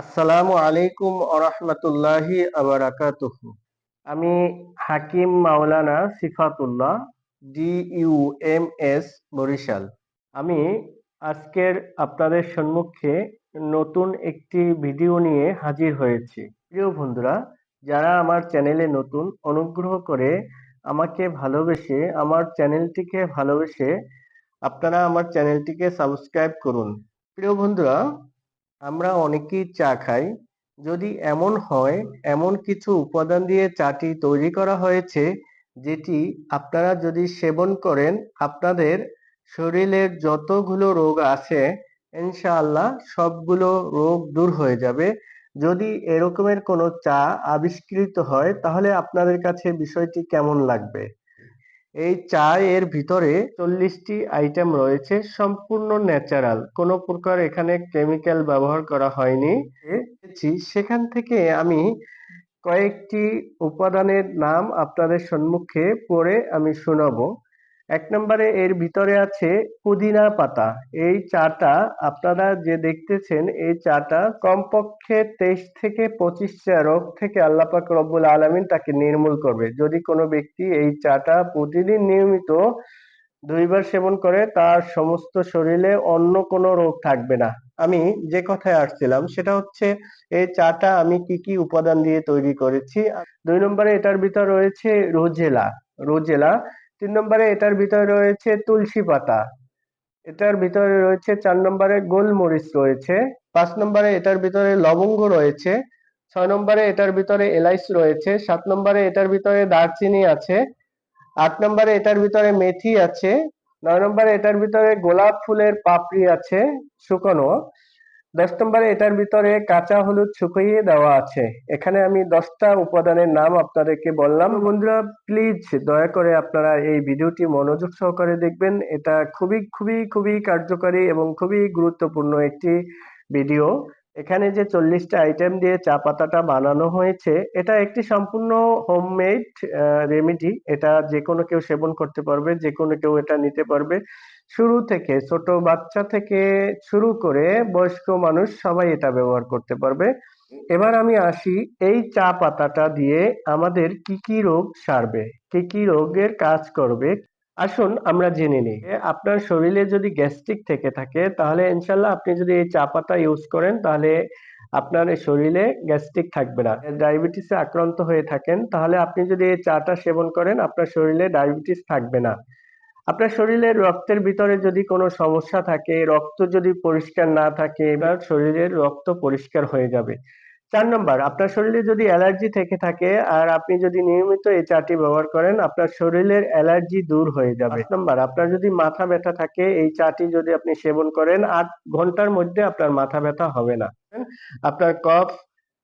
আসসালামু আলাইকুম আরহামতুল্লাহি আবরাকাতুহ আমি Hakim Maulana Sifatullah, D U M S, Barishal. আমি আজকের আপনাদের সম্মুখে নতুন একটি ভিডিও নিয়ে হাজির হয়েছি। প্রিয় বন্ধুরা, যারা আমার চ্যানেলে নতুন, অনুগ্রহ করে আমাকে ভালোবেসে, আমার চ্যানেলটিকে ভালোবেসে আপনারা আমার চ্যানেলটিকে সাবস্ক্রাইব করুন। প্রিয় বন্ধুরা আমরা অনেকেই চা খাই। যদি এমন হয়, এমন কিছু উপাদান দিয়ে চাটি তৈরি করা হয়েছে, যেটি আপনারা যদি সেবন করেন, আপনাদের শরীরের যতগুলো রোগ আছে, ইনশাআল্লাহ সবগুলো রোগ দূর হয়ে যাবে। যদি এরকমের কোনো চা আবিষ্কৃত হয়, তাহলে আপনাদের কাছে বিষয়টি কেমন লাগবে? এই চা এর ভিতরে চল্লিশটি আইটেম রয়েছে, সম্পূর্ণ ন্যাচারাল। কোনো প্রকার এখানে কেমিক্যাল ব্যবহার করা হয়নি। সেখান থেকে আমি কয়েকটি উপাদানের নাম আপনাদের সম্মুখে পড়ে আমি শোনাবো। এক নম্বরে এর ভিতরে আছে পুদিনা পাতা। এই চাটা আপনারা যে দেখতেছেন, এই চাটা কমপক্ষে তেইশ থেকে পঁচিশটা রোগ থেকে আল্লাহ পাক রব্বুল আলমিন তাকে নির্মূল করবে। যদি কোনো ব্যক্তি এই চাটা প্রতিদিন নিয়মিত দুইবার সেবন করে, তার সমস্ত শরীরে অন্য কোনো রোগ থাকবে না। আমি যে কথায় আসছিলাম, সেটা হচ্ছে এই চাটা আমি কি কি উপাদান দিয়ে তৈরি করেছি? দুই নম্বরে এটার ভিতর রয়েছে রোজেলা। রোজেলা তিন নম্বরে এটার ভিতরে রয়েছে তুলসী পাতা। এটার ভিতরে রয়েছে চার নম্বরে গোলমরিচ রয়েছে। পাঁচ নম্বরে এটার ভিতরে লবঙ্গ রয়েছে। ছয় নম্বরে এটার ভিতরে এলাইচ রয়েছে। সাত নম্বরে এটার ভিতরে দারচিনি আছে। আট নম্বরে এটার ভিতরে মেথি আছে। নয় নম্বরে এটার ভিতরে গোলাপ ফুলের পাপড়ি আছে শুকনো। দশ নম্বরে এটার ভিতরে কাঁচা হলুদ শুকিয়ে দেওয়া আছে। এখানে আমি দশটা উপাদানের নাম আপনাদেরকে বললাম। বন্ধুরা প্লিজ দয়া করে আপনারা এই ভিডিওটি মনোযোগ সহকারে দেখবেন। এটা খুবই খুবই খুবই কার্যকারী এবং খুবই গুরুত্বপূর্ণ একটি ভিডিও। এখানে যে চল্লিশটা আইটেম দিয়ে চা পাতাটা বানানো হয়েছে, এটা একটি সম্পূর্ণ হোমমেড রেমেডি এটা যে কোনো কেউ সেবন করতে পারবে যে কোনো কেউ এটা নিতে পারবে। শুরু থেকে, ছোট বাচ্চা থেকে শুরু করে বয়স্ক মানুষ সবাই এটা ব্যবহার করতে পারবে। এবার আমি আসি এই চা পাতাটা দিয়ে আমাদের কি কি রোগ সারবে, কি কি রোগের কাজ করবে আসুন আমরা জেনে নিই। আপনার শরীরে যদি গ্যাস্ট্রিক থেকে থাকে, তাহলে ইনশাল্লাহ আপনি যদি এই চা পাতা ইউজ করেন, তাহলে আপনার শরীরে গ্যাস্ট্রিক থাকবে না। ডায়াবেটিসে আক্রান্ত হয়ে থাকেন, তাহলে আপনি যদি এই চাটা সেবন করেন, আপনার শরীরে ডায়াবেটিস থাকবে না। আপনার শরীরের রক্তের ভিতরে যদি কোনো সমস্যা থাকে, রক্ত যদি পরিষ্কার না থাকে, এবার শরীরের রক্ত পরিষ্কার হয়ে যাবে। চার নম্বর আপনার শরীরে যদি অ্যালার্জি থেকে থাকে আর আপনি যদি নিয়মিত এই চাটি ব্যবহার করেন আপনার শরীরের অ্যালার্জি দূর হয়ে যাবে। পাঁচ নম্বর আপনার যদি মাথা ব্যথা থাকে এই চাটি যদি আপনি সেবন করেন আট ঘণ্টার মধ্যে আপনার মাথা ব্যথা হবে না। আপনার কফ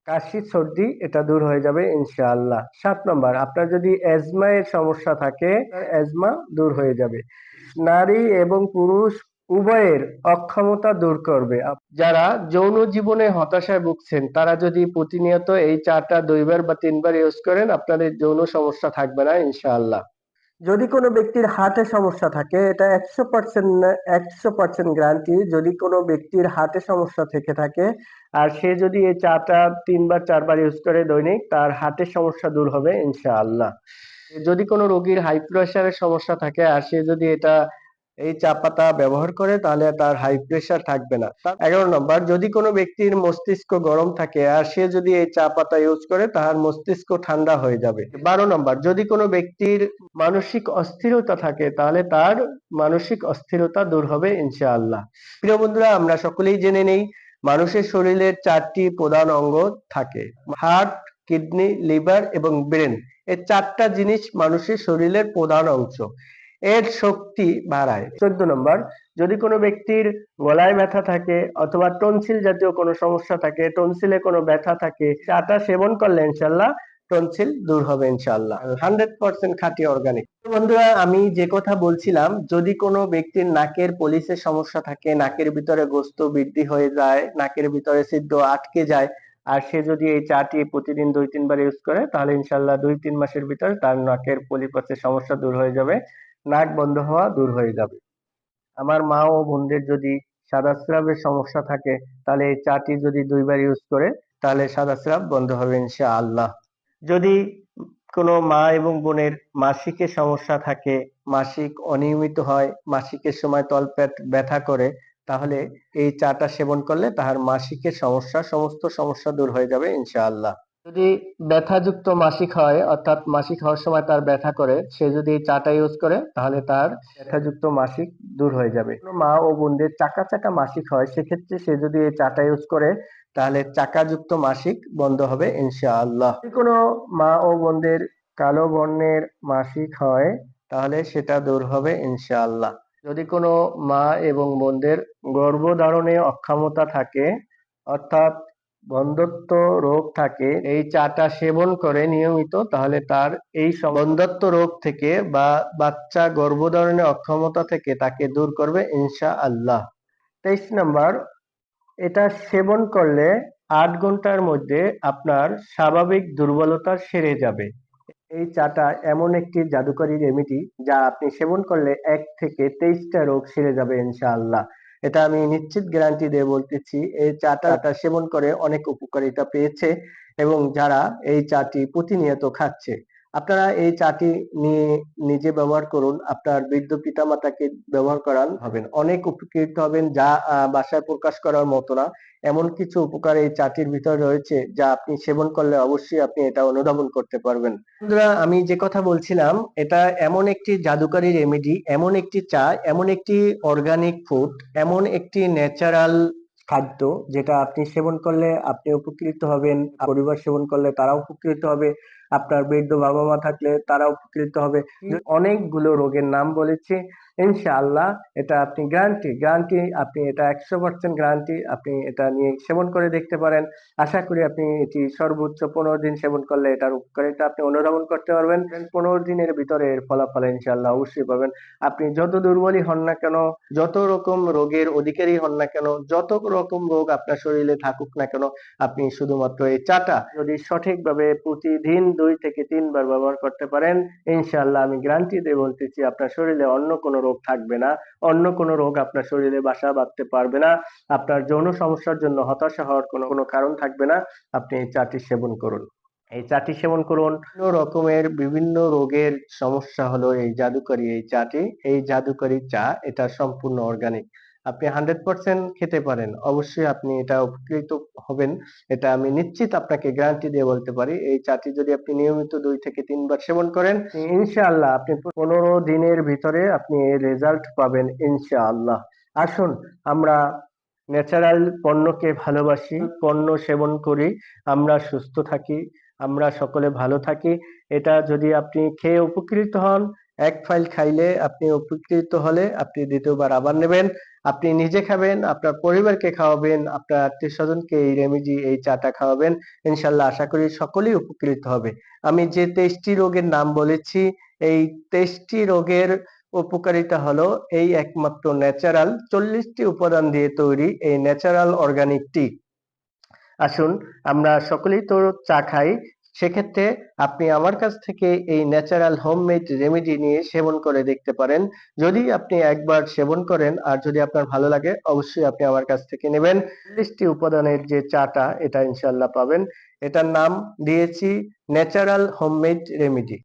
কাশি সর্দি এটা দূর হয়ে যাবে ইনশাআল্লাহ। সাত নম্বর আপনার যদি অ্যাজমা এর সমস্যা থাকে অ্যাজমা দূর হয়ে যাবে। নারী এবং পুরুষ উভয়ের অক্ষমতা দূর করবে। যারা যৌন জীবনে হতাশায় ভুগছেন তারা যদি প্রতিনিয়ত এই চারটা দুইবার বা তিনবার ইউজ করেন আপনাদের যৌন সমস্যা থাকবে না ইনশাআল্লাহ। যদি কোনো ব্যক্তির হার্টে সমস্যা থাকে এটা একশো পার্সেন্ট একশো পার্সেন্ট গ্যারান্টি যদি কোনো ব্যক্তির হার্টে সমস্যা থেকে থাকে আর সে যদি এই চাটা তিনবার চারবার ইউজ করে দৈনিক তার হার্টের সমস্যা দূর হবে ইনশাআল্লাহ। যদি কোনো রোগীর হাই প্রেশারের সমস্যা থাকে আর সে যদি এটা এই চা পাতা ব্যবহার করে তাহলে তার হাই প্রেশার থাকবে না। এগারো নম্বর, যদি কোনো ব্যক্তির মস্তিষ্ক গরম থাকে আর সে যদি এই চা পাতা ইউজ করে, তাহার মস্তিষ্ক ঠান্ডা হয়ে যাবে। বারো নম্বর, যদি কোনো ব্যক্তির মানসিক অস্থিরতা থাকে, তাহলে তার মানসিক অস্থিরতা দূর হবে ইনশাআল্লাহ। প্রিয় বন্ধুরা, আমরা সকলেই জেনে নেই, মানুষের শরীরের চারটি প্রধান অঙ্গ থাকে। হার্ট কিডনি লিভার এবং ব্রেন এই চারটা জিনিস মানুষের শরীরের প্রধান অংশ। এর শক্তি বাড়ায়। চোদ্দ নম্বর, যদি কোনো ব্যক্তির গলায় ব্যথা থাকে অথবা টনসিল জাতীয় কোনো সমস্যা থাকে, টনসিলে কোনো ব্যথা থাকে চাটা সেবন করলে ইনশাল্লাহ টনসিল দূর হবে ইনশাল্লাহ হান্ড্রেড পার্সেন্ট খাঁটি অর্গানিক। বন্ধুরা, আমি যে কথা বলছিলাম, যদি কোনো ব্যক্তির নাকের পলিসের সমস্যা থাকে, নাকের ভিতরে গোস্ত বৃদ্ধি হয়ে যায়, নাকের ভিতরে সিদ্ধ আটকে যায়, আর সে যদি এই চাটি প্রতিদিন দুই তিনবার ইউজ করে, তাহলে ইনশাল্লাহ দুই তিন মাসের ভিতরে তার নাকের পলিপাসের সমস্যা দূর হয়ে যাবে। নাক বন্ধ হওয়া দূর হয়ে যাবে। আমার মা ও বোনদের যদি সাদা স্রাবের সমস্যা থাকে, তাহলে এই চাটি যদি দুইবার ইউজ করে, তাহলে সাদা স্রাব বন্ধ হবে ইনশাআল্লাহ। যদি কোনো মা এবং বোনের মাসিকের সমস্যা থাকে, মাসিক অনিয়মিত হয়, মাসিকের সময় তলপেট ব্যথা করে, তাহলে এই চাটা সেবন করলে তাহার মাসিকের সমস্যা, সমস্ত সমস্যা দূর হয়ে যাবে ইনশাআল্লাহ। যদি ব্যথাযুক্ত মাসিক হয়, অর্থাৎ মাসিক হওয়ার সময় তার ব্যথা করে, সে যদি চাটা ইউজ করে, তাহলে তার ব্যথাযুক্ত মাসিক দূর হয়ে যাবে। মা ও বোনদের চাকা চাকা মাসিক হয়, সেক্ষেত্রে সে যদি এই চাটা ইউজ করে, তাহলে চাকাযুক্ত মাসিক বন্ধ হবে ইনশাআল্লাহ। কোনো মা ও বোনদের কালো বর্ণের মাসিক হয়, তাহলে সেটা দূর হবে ইনশাআল্লাহ। যদি কোনো মা এবং বোনদের গর্ভধারণে অক্ষমতা থাকে, অর্থাৎ বন্ধ্যত্ব রোগ থাকে, এই চাটা সেবন করে নিয়মিত, তাহলে তার এই বন্ধ্যত্ব রোগ থেকে বা বাচ্চা গর্ভধারণে অক্ষমতা থেকে তাকে দূর করবে ইনশা আল্লাহ তেইশ নাম্বার, এটা সেবন করলে আট ঘণ্টার মধ্যে আপনার স্বাভাবিক দুর্বলতা সেরে যাবে। এই চাটা এমন একটি জাদুকরী রেমেডি যা আপনি সেবন করলে এক থেকে তেইশটা রোগ সেরে যাবে ইনশাআল্লাহ। এটা আমি নিশ্চিত গ্যারান্টি দিয়ে বলতেছি এই চাটা টা সেবন করে অনেক উপকারিতা পেয়েছে এবং যারা এই চাটি প্রতিনিয়ত খাচ্ছে। আপনারা এই চাটি নিয়ে নিজে ব্যবহার করুন। আপনার বৃদ্ধ পিতা মাতাকে ব্যবহার করান। হবেন। অনেক উপকৃত হবেন যা বাসায় প্রকাশ করার মতো না। এমন কিছু উপকার এই চাটির ভিতরে রয়েছে যা আপনি সেবন করলে অবশ্যই আপনি এটা অনুধাবন করতে পারবেন। বন্ধুরা আমি যে কথা বলছিলাম এটা এমন একটি জাদুকারী রেমেডি এমন একটি চা এমন একটি অর্গানিক ফুড এমন একটি ন্যাচারাল খাদ্য যেটা আপনি সেবন করলে আপনি উপকৃত হবেন পরিবার সেবন করলে তারা উপকৃত হবে। আপনার বৃদ্ধ বাবা মা থাকলে তারা উপকৃত হবে। অনেকগুলো রোগের নাম বলেছি। ইনশাআল্লাহ এটা আপনি গ্যারান্টি গ্যারান্টি আপনি এটা একশো পার্সেন্ট গ্যারান্টি আপনি এটা নিয়ে সেবন করে দেখতে পারেন। আশা করি আপনি এটি সর্বোচ্চ পনেরো দিন সেবন করলে এটার উপকারিতা আপনি অনুধাবন করতে পারবেন। পনেরো দিনের ভিতরে এর ফলাফল ইনশাআল্লাহ অবশ্যই পাবেন। আপনি যত দুর্বলই হন না কেন, যত রকম রোগের অধিকারী হন না কেন, যত রকম রোগ আপনার শরীরে থাকুক না কেন, আপনি শুধুমাত্র এই চাটা যদি সঠিকভাবে প্রতিদিন দুই থেকে তিনবার ব্যবহার করতে পারেন, ইনশাআল্লাহ আমি গ্যারান্টি দিয়ে বলতেছি আপনার শরীরে অন্য কোনো রোগ থাকবে না, অন্য কোনো রোগ আপনার শরীরে বাসা বাঁধতে পারবে না, আপনার যৌন সমস্যার জন্য হতাশা হওয়ার কোনো কোনো কারণ থাকবে না, আপনি এই চাটি সেবন করুন। এই চাটি সেবন করুন। বিভিন্ন রকমের বিভিন্ন রোগের সমস্যা হলো এই জাদুকরি এই চাটি, এই জাদুকরি চা এটা সম্পূর্ণ অর্গানিক আপনি হান্ড্রেড পার্সেন্ট খেতে পারেন। অবশ্যই আপনি এটা উপকৃত হবেন। এটা আমি নিশ্চিত আপনাকে গ্যারান্টি দিয়ে বলতে পারি। এই চাটি যদি আপনি নিয়মিত দুই থেকে তিনবার সেবন করেন, ইনশাআল্লাহ আপনি পনেরো দিনের ভিতরে আপনি এর রেজাল্ট পাবেন, ইনশাআল্লাহ। আসুন, আমরা ন্যাচারাল পণ্যকে ভালোবাসি, পণ্য সেবন করি, আমরা সুস্থ থাকি, আমরা সকলে ভালো থাকি। এটা যদি আপনি খেয়ে উপকৃত হন এক ফাইল খাইলে আপনি উপকৃত হলে আপনি দ্বিতীয়বার আবার নেবেন। আপনি নিজে খাবেন, আপনার পরিবারকে খাওয়াবেন, আপনার আত্মীয় স্বজনকে এই রেমেডি এই চাটা খাওয়াবেন। ইনশাল্লাহ আশা করি সকলেই উপকৃত হবে। আমি যে তেইশটি রোগের নাম বলেছি, এই তেইশটি রোগের উপকারিতা হলো এই একমাত্র ন্যাচারাল চল্লিশটি উপাদান দিয়ে তৈরি এই ন্যাচারাল অর্গানিক টি আসুন, আমরা সকলেই তো চা খাই সেক্ষেত্রে আপনি আমার কাছ থেকে এই ন্যাচারাল হোমমেড রেমেডি নিয়ে সেবন করে দেখতে পারেন। যদি আপনি একবার সেবন করেন, আর যদি আপনার ভালো লাগে, অবশ্যই আপনি আমার কাছ থেকে নেবেন। চল্লিশটি উপাদানের যে চাটা, এটা ইনশাল্লাহ পাবেন। এটার নাম দিয়েছি ন্যাচারাল হোমমেড রেমেডি